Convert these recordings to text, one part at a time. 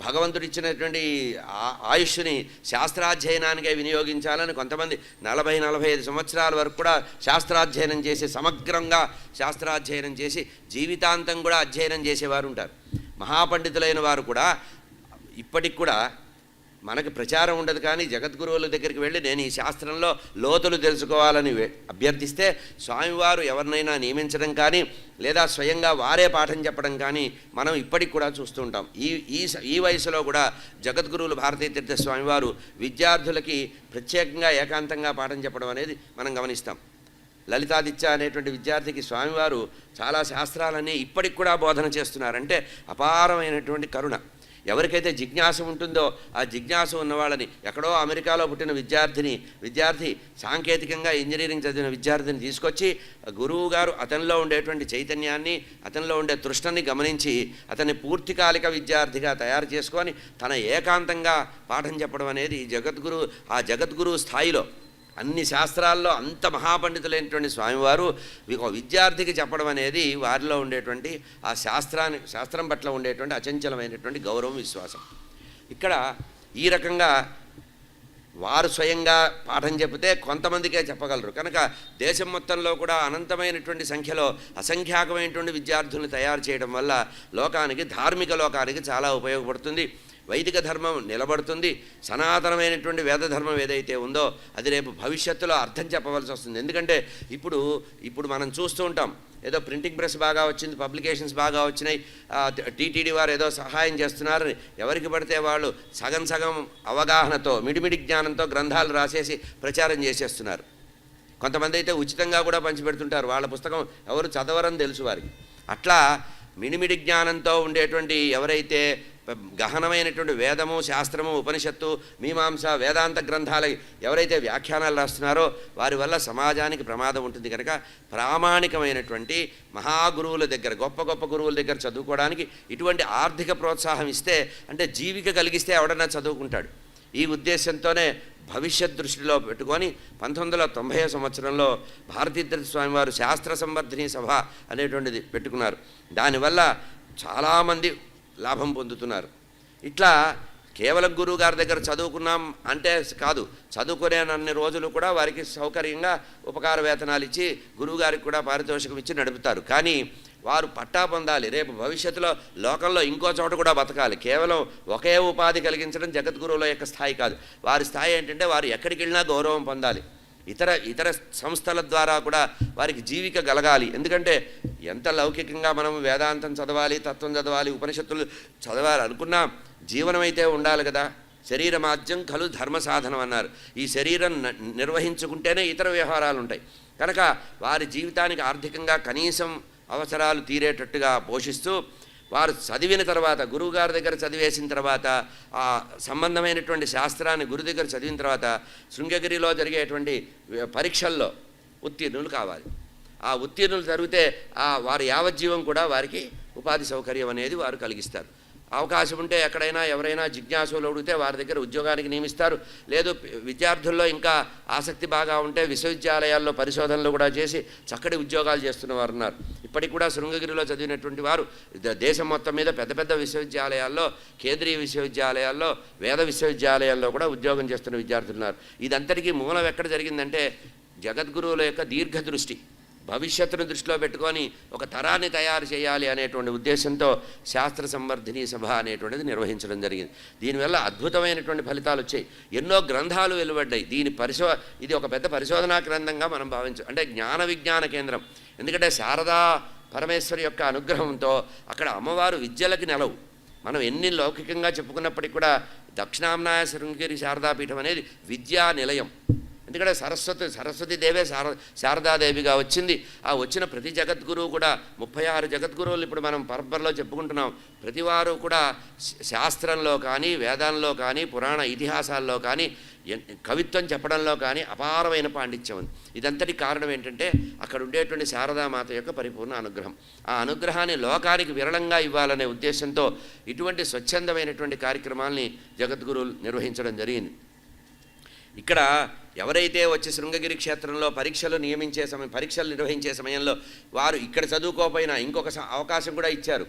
భగవంతుడు ఇచ్చినటువంటి ఆ- ఆయుష్ని శాస్త్రాధ్యయనానికే వినియోగించాలని కొంతమంది నలభై నలభై ఐదు సంవత్సరాల వరకు కూడా శాస్త్రాధ్యయనం చేసి సమగ్రంగా శాస్త్రాధ్యయనం చేసి జీవితాంతం కూడా అధ్యయనం చేసేవారు ఉంటారు. మహాపండితులైన వారు కూడా ఇప్పటికి కూడా మనకు ప్రచారం ఉండదు కానీ జగద్గురువుల దగ్గరికి వెళ్ళి నేను ఈ శాస్త్రంలో లోతులు తెలుసుకోవాలని అభ్యర్థిస్తే స్వామివారు ఎవరినైనా నియమించడం కానీ లేదా స్వయంగా వారే పాఠం చెప్పడం కానీ మనం ఇప్పటికి కూడా చూస్తూ ఉంటాం. ఈ ఈ ఈ వయసులో కూడా జగద్గురువులు భారతీయ తీర్థ స్వామివారు విద్యార్థులకి ప్రత్యేకంగా ఏకాంతంగా పాఠం చెప్పడం అనేది మనం గమనిస్తాం. లలితాదిత్య అనేటువంటి విద్యార్థికి స్వామివారు చాలా శాస్త్రాలన్నీ ఇప్పటికి కూడా బోధన చేస్తున్నారంటే అపారమైనటువంటి కరుణ. ఎవరికైతే జిజ్ఞాస ఉంటుందో ఆ జిజ్ఞాస ఉన్నవాళ్ళని ఎక్కడో అమెరికాలో పుట్టిన విద్యార్థిని విద్యార్థి సాంకేతికంగా ఇంజనీరింగ్ చదివిన విద్యార్థిని తీసుకొచ్చి గురువు గారు అతనిలో ఉండేటువంటి చైతన్యాన్ని అతనిలో ఉండే తృష్ణని గమనించి అతన్ని పూర్తికాలిక విద్యార్థిగా తయారు చేసుకొని తన ఏకాంతంగా పాఠం చెప్పడం అనేది జగద్గురు ఆ జగద్గురు స్థాయిలో అన్ని శాస్త్రాల్లో అంత మహాపండితులైనటువంటి స్వామివారు ఒక విద్యార్థికి చెప్పడం అనేది వారిలో ఉండేటువంటి ఆ శాస్త్రాన్ని శాస్త్రం పట్ల ఉండేటువంటి అచంచలమైనటువంటి గౌరవం విశ్వాసం. ఇక్కడ ఈ రకంగా వారు స్వయంగా పాఠం చెబితే కొంతమందికే చెప్పగలరు. కనుక దేశం మొత్తంలో కూడా అనంతమైనటువంటి సంఖ్యలో అసంఖ్యాకమైనటువంటి విద్యార్థులను తయారు చేయడం వల్ల లోకానికి ధార్మిక లోకానికి చాలా ఉపయోగపడుతుంది. వైదిక ధర్మం నిలబడుతుంది సనాతనమైనటువంటి వేద ధర్మం ఏదైతే ఉందో అది రేపు భవిష్యత్తులో అర్థం చెప్పవలసి వస్తుంది. ఎందుకంటే ఇప్పుడు ఇప్పుడు మనం చూస్తూ ఉంటాం ఏదో ప్రింటింగ్ ప్రెస్ బాగా వచ్చింది పబ్లికేషన్స్ బాగా వచ్చినాయి టీటీడీ వారు ఏదో సహాయం చేస్తున్నారని ఎవరికి పడితే వాళ్ళు సగం సగం అవగాహనతో మిడిమిడి జ్ఞానంతో గ్రంథాలు రాసేసి ప్రచారం చేసేస్తున్నారు. కొంతమంది అయితే ఉచితంగా కూడా పంచిపెడుతుంటారు. వాళ్ళ పుస్తకం ఎవరు చదవరని తెలుసు వారికి. అట్లా మిడిమిడి జ్ఞానంతో ఉండేటువంటి ఎవరైతే గహనమైనటువంటి వేదము శాస్త్రము ఉపనిషత్తు మీమాంస వేదాంత గ్రంథాల ఎవరైతే వ్యాఖ్యానాలు రాస్తున్నారో వారి వల్ల సమాజానికి ప్రమాదం ఉంటుంది కనుక ప్రామాణికమైనటువంటి మహాగురువుల దగ్గర గొప్ప గొప్ప గురువుల దగ్గర చదువుకోవడానికి ఇటువంటి ఆర్థిక ప్రోత్సాహం ఇస్తే అంటే జీవిక కలిగిస్తే ఎవడన్నా చదువుకుంటాడు. ఈ ఉద్దేశంతోనే భవిష్యత్ దృష్టిలో పెట్టుకొని పంతొమ్మిది వందల తొంభై సంవత్సరంలో భారతీద్ర స్వామివారు శాస్త్ర సంవర్ధిని సభ అనేటువంటిది పెట్టుకున్నారు. దానివల్ల చాలామంది లాభం పొందుతున్నారు. ఇట్లా కేవలం గురువు గారి దగ్గర చదువుకున్నాం అంటే కాదు చదువుకునేనన్ని రోజులు కూడా వారికి సౌకర్యంగా ఉపకార వేతనాలు ఇచ్చి గురువుగారికి కూడా పారితోషికం ఇచ్చి నడుపుతారు. కానీ వారు పట్టా పొందాలి. రేపు భవిష్యత్తులో లోకంలో ఇంకో చోట కూడా బతకాలి. కేవలం ఒకే ఉపాధి కలిగించడం జగద్గురువుల యొక్క స్థాయి కాదు. వారి స్థాయి ఏంటంటే వారు ఎక్కడికి వెళ్ళినా గౌరవం పొందాలి. ఇతర ఇతర సంస్థల ద్వారా కూడా వారికి జీవిక కలగాలి. ఎందుకంటే ఎంత లౌకికంగా మనం వేదాంతం చదవాలి తత్వం చదవాలి ఉపనిషత్తులు చదవాలి అనుకున్నా జీవనమైతే ఉండాలి కదా. శరీరమాద్యం కలు ధర్మ సాధనం అన్నారు. ఈ శరీరం నిర్వహించుకుంటేనే ఇతర వ్యవహారాలు ఉంటాయి కనుక వారి జీవితానికి ఆర్థికంగా కనీసం అవసరాలు తీరేటట్టుగా పోషిస్తూ వారు చదివిన తర్వాత గురువుగారి దగ్గర చదివేసిన తర్వాత ఆ సంబంధమైనటువంటి శాస్త్రాన్ని గురు దగ్గర చదివిన తర్వాత శృంగగిరిలో జరిగేటువంటి పరీక్షల్లో ఉత్తీర్ణులు కావాలి. ఆ ఉత్తీర్ణులు జరిగితే ఆ వారి యావజ్జీవం కూడా వారికి ఉపాధి సౌకర్యం అనేది వారు కలిగిస్తారు. అవకాశం ఉంటే ఎక్కడైనా ఎవరైనా జిజ్ఞాసులు అడిగితే వారి దగ్గర ఉద్యోగానికి నియమిస్తారు. లేదు విద్యార్థుల్లో ఇంకా ఆసక్తి బాగా ఉంటే విశ్వవిద్యాలయాల్లో పరిశోధనలు కూడా చేసి చక్కటి ఉద్యోగాలు చేస్తున్న వారు ఉన్నారు. ఇప్పటికి కూడా శృంగగిరిలో చదివినటువంటి వారు దేశం మొత్తం మీద పెద్ద పెద్ద విశ్వవిద్యాలయాల్లో కేంద్రీయ విశ్వవిద్యాలయాల్లో వేద విశ్వవిద్యాలయాల్లో కూడా ఉద్యోగం చేస్తున్న విద్యార్థులు ఉన్నారు. ఇదంతటికీ మూలం ఎక్కడ జరిగిందంటే జగద్గురువుల యొక్క దీర్ఘదృష్టి. భవిష్యత్తును దృష్టిలో పెట్టుకొని ఒక తరాన్ని తయారు చేయాలి అనేటువంటి ఉద్దేశంతో శాస్త్ర సంవర్ధిని సభ అనేటువంటిది నిర్వహించడం జరిగింది. దీనివల్ల అద్భుతమైనటువంటి ఫలితాలు వచ్చాయి. ఎన్నో గ్రంథాలు వెలువడ్డాయి. దీని పరిశో ఇది ఒక పెద్ద పరిశోధనా గ్రంథంగా మనం భావించు అంటే జ్ఞాన విజ్ఞాన కేంద్రం. ఎందుకంటే శారదా పరమేశ్వరి యొక్క అనుగ్రహంతో అక్కడ అమ్మవారు విద్యలకి నెలవు. మనం ఎన్ని లౌకికంగా చెప్పుకున్నప్పటికీ కూడా దక్షిణాంనాయ శృంగేరి శారదాపీఠం అనేది విద్యా నిలయం. ఎందుకంటే సరస్వతి సరస్వతి దేవే శార శారదాదేవిగా వచ్చింది. ఆ వచ్చిన ప్రతి జగద్గురువు కూడా ముప్పై ఆరు జగద్గురువులు ఇప్పుడు మనం పరంపరలో చెప్పుకుంటున్నాం. ప్రతివారు కూడా శాస్త్రంలో కానీ వేదాల్లో కానీ పురాణ ఇతిహాసాల్లో కానీ కవిత్వం చెప్పడంలో కానీ అపారమైన పాండిత్యం ఉంది. ఇదంతటి కారణం ఏంటంటే అక్కడ ఉండేటువంటి శారదామాత యొక్క పరిపూర్ణ అనుగ్రహం. ఆ అనుగ్రహాన్ని లోకానికి విరళంగా ఇవ్వాలనే ఉద్దేశంతో ఇటువంటి స్వచ్ఛందమైనటువంటి కార్యక్రమాల్ని జగద్గురువులు నిర్వహించడం జరిగింది. ఇక్కడ ఎవరైతే వచ్చి శృంగగిరి క్షేత్రంలో పరీక్షలు నియమించే సమయం పరీక్షలు నిర్వహించే సమయంలో వారు ఇక్కడ చదువుకోకపోయినా ఇంకొక స- అవకాశం కూడా ఇచ్చారు.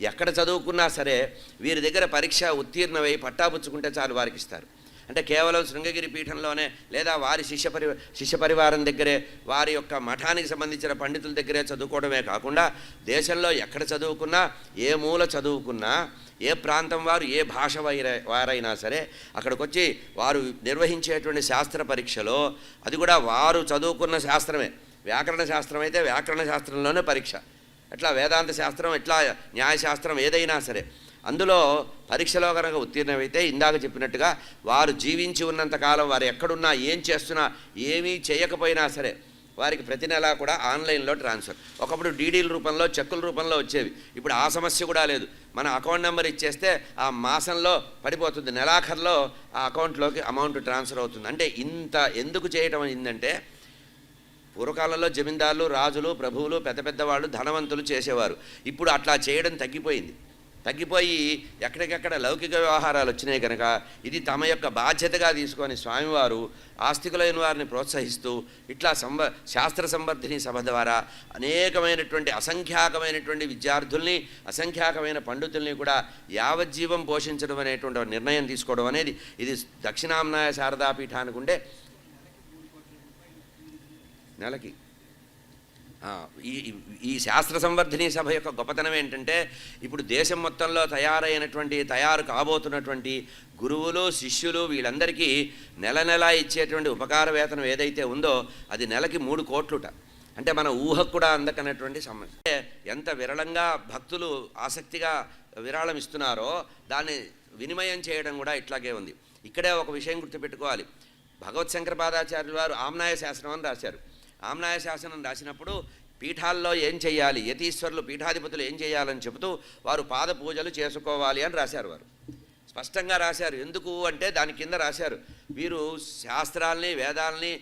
ఎక్కడ చదువుకున్నా సరే వీరి దగ్గర పరీక్ష ఉత్తీర్ణమై పట్టాపుచ్చుకుంటే చాలు వారికి ఇస్తారు అంటే కేవలం శృంగగిరి పీఠంలోనే లేదా వారి శిష్య పరి శిష్య పరివారం దగ్గరే వారి యొక్క మఠానికి సంబంధించిన పండితుల దగ్గరే చదువుకోవడమే కాకుండా దేశంలో ఎక్కడ చదువుకున్నా ఏ మూల చదువుకున్నా ఏ ప్రాంతం వారు ఏ భాష వారైనా సరే అక్కడికి వచ్చి వారు నిర్వహించేటువంటి శాస్త్ర పరీక్షలో అది కూడా వారు చదువుకున్న శాస్త్రమే. వ్యాకరణ శాస్త్రం అయితే వ్యాకరణ శాస్త్రంలోనే పరీక్ష. ఎట్లా వేదాంత శాస్త్రం ఎట్లా న్యాయశాస్త్రం ఏదైనా సరే. అందులో పరీక్షలో కనుక ఉత్తీర్ణమైతే ఇందాక చెప్పినట్టుగా వారు జీవించి ఉన్నంత కాలం వారు ఎక్కడున్నా ఏం చేస్తున్నా ఏమీ చేయకపోయినా సరే వారికి ప్రతి నెలా కూడా ఆన్లైన్లో ట్రాన్స్ఫర్. ఒకప్పుడు డీడీల రూపంలో చెక్కుల రూపంలో వచ్చేవి. ఇప్పుడు ఆ సమస్య కూడా లేదు. మన అకౌంట్ నెంబర్ ఇచ్చేస్తే ఆ మాసంలో పడిపోతుంది. నెలాఖరులో ఆ అకౌంట్లోకి అమౌంట్ ట్రాన్స్ఫర్ అవుతుంది. అంటే ఇంత ఎందుకు చేయటం అయిందంటే పూర్వకాలంలో జమీందారులు రాజులు ప్రభువులు పెద్ద పెద్దవాళ్ళు ధనవంతులు చేసేవారు. ఇప్పుడు అట్లా చేయడం తగ్గిపోయింది. తగ్గిపోయి ఎక్కడికెక్కడ లౌకిక వ్యవహారాలు వచ్చినాయి కనుక ఇది తమ యొక్క బాధ్యతగా తీసుకొని స్వామివారు ఆస్తికులైన వారిని ప్రోత్సహిస్తూ ఇట్లా సంబ శాస్త్ర సంవర్ధిని సభ ద్వారా అనేకమైనటువంటి అసంఖ్యాకమైనటువంటి విద్యార్థుల్ని అసంఖ్యాకమైన పండితుల్ని కూడా యావజ్జీవం పోషించడం అనేటువంటి నిర్ణయం తీసుకోవడం అనేది ఇది దక్షిణామ్నాయ శారదాపీఠానికి ఉండే నెలకి. ఈ ఈ- శాస్త్ర సంవర్ధిని సభ యొక్క గొప్పతనం ఏంటంటే ఇప్పుడు దేశం మొత్తంలో తయారైనటువంటి తయారు కాబోతున్నటువంటి గురువులు శిష్యులు వీళ్ళందరికీ నెల నెల ఇచ్చేటువంటి ఉపకార వేతనం ఏదైతే ఉందో అది నెలకి మూడు కోట్లుట. అంటే మన ఊహకు కూడా అందకనటువంటి సమస్య ఎంత విరళంగా భక్తులు ఆసక్తిగా విరాళం ఇస్తున్నారో దాన్ని వినిమయం చేయడం కూడా ఇట్లాగే ఉంది. ఇక్కడే ఒక విషయం గుర్తుపెట్టుకోవాలి. భగవత్ శంకరపాదాచార్యుల వారు ఆమ్నాయ శాస్త్రం అని రాశారు. ఆమ్నాయ శాసనం రాసినప్పుడు పీఠాల్లో ఏం చేయాలి యతీశ్వరులు పీఠాధిపతులు ఏం చేయాలని చెబుతూ వారు పాద పూజలు చేసుకోవాలి అని రాశారు వారు. స్పష్టంగా రాశారు. ఎందుకు అంటే దాని కింద రాశారు. వీరు శాస్త్రాల్ని వేదాల్ని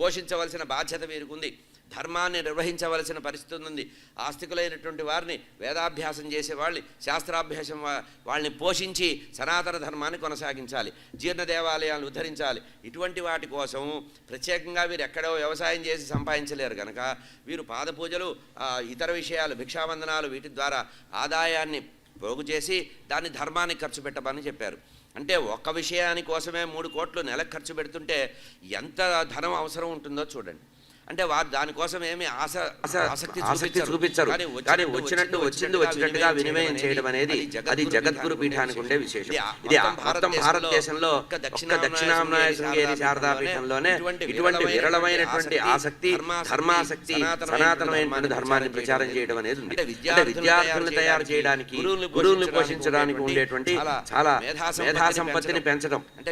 పోషించవలసిన బాధ్యత వీరికి ఉంది. ధర్మాన్ని నిర్వహించవలసిన పరిస్థితి ఉంది. ఆస్తికులైనటువంటి వారిని వేదాభ్యాసం చేసే వాళ్ళని శాస్త్రాభ్యాసం వాళ్ళని పోషించి సనాతన ధర్మాన్ని కొనసాగించాలి. జీర్ణ దేవాలయాలను ఉద్ధరించాలి. ఇటువంటి వాటి కోసం ప్రత్యేకంగా వీరు ఎక్కడో వ్యవసాయం చేసి సంపాదించలేరు కనుక వీరు పాదపూజలు ఇతర విషయాలు భిక్షావందనాలు వీటి ద్వారా ఆదాయాన్ని పోగు చేసి దాన్ని ధర్మానికి ఖర్చు పెట్టమని చెప్పారు. అంటే ఒక్క విషయాని కోసమే మూడు కోట్లు నెలకు ఖర్చు పెడుతుంటే ఎంత ధనం అవసరం ఉంటుందో చూడండి. అంటే వారు దానికోసం ఏమి ఆశ ఆసక్తి ఆసక్తి చూపించరు. కానీ వచ్చినట్టు వచ్చింది వచ్చినట్టుగా వినిమయం చేయడం అనేది అది జగద్గురు పీఠానికి ఉండే విశేషం. ఇది మొత్తం భారతదేశంలో ఒక్క శృంగేరి శారదా పీఠంలోనే ఇటువంటి విరళమైనటువంటి ఆసక్తి ధర్మాసక్తి సనాతనమైనటువంటి ధర్మాన్ని ప్రచారం చేయడం అనేది ఉంది. అంటే విద్యార్థులను తయారు చేయడానికి గురువుల్ని పోషించడానికి ఉండేటువంటి చాలా మేధా సంపత్తిని పెంచడం. అంటే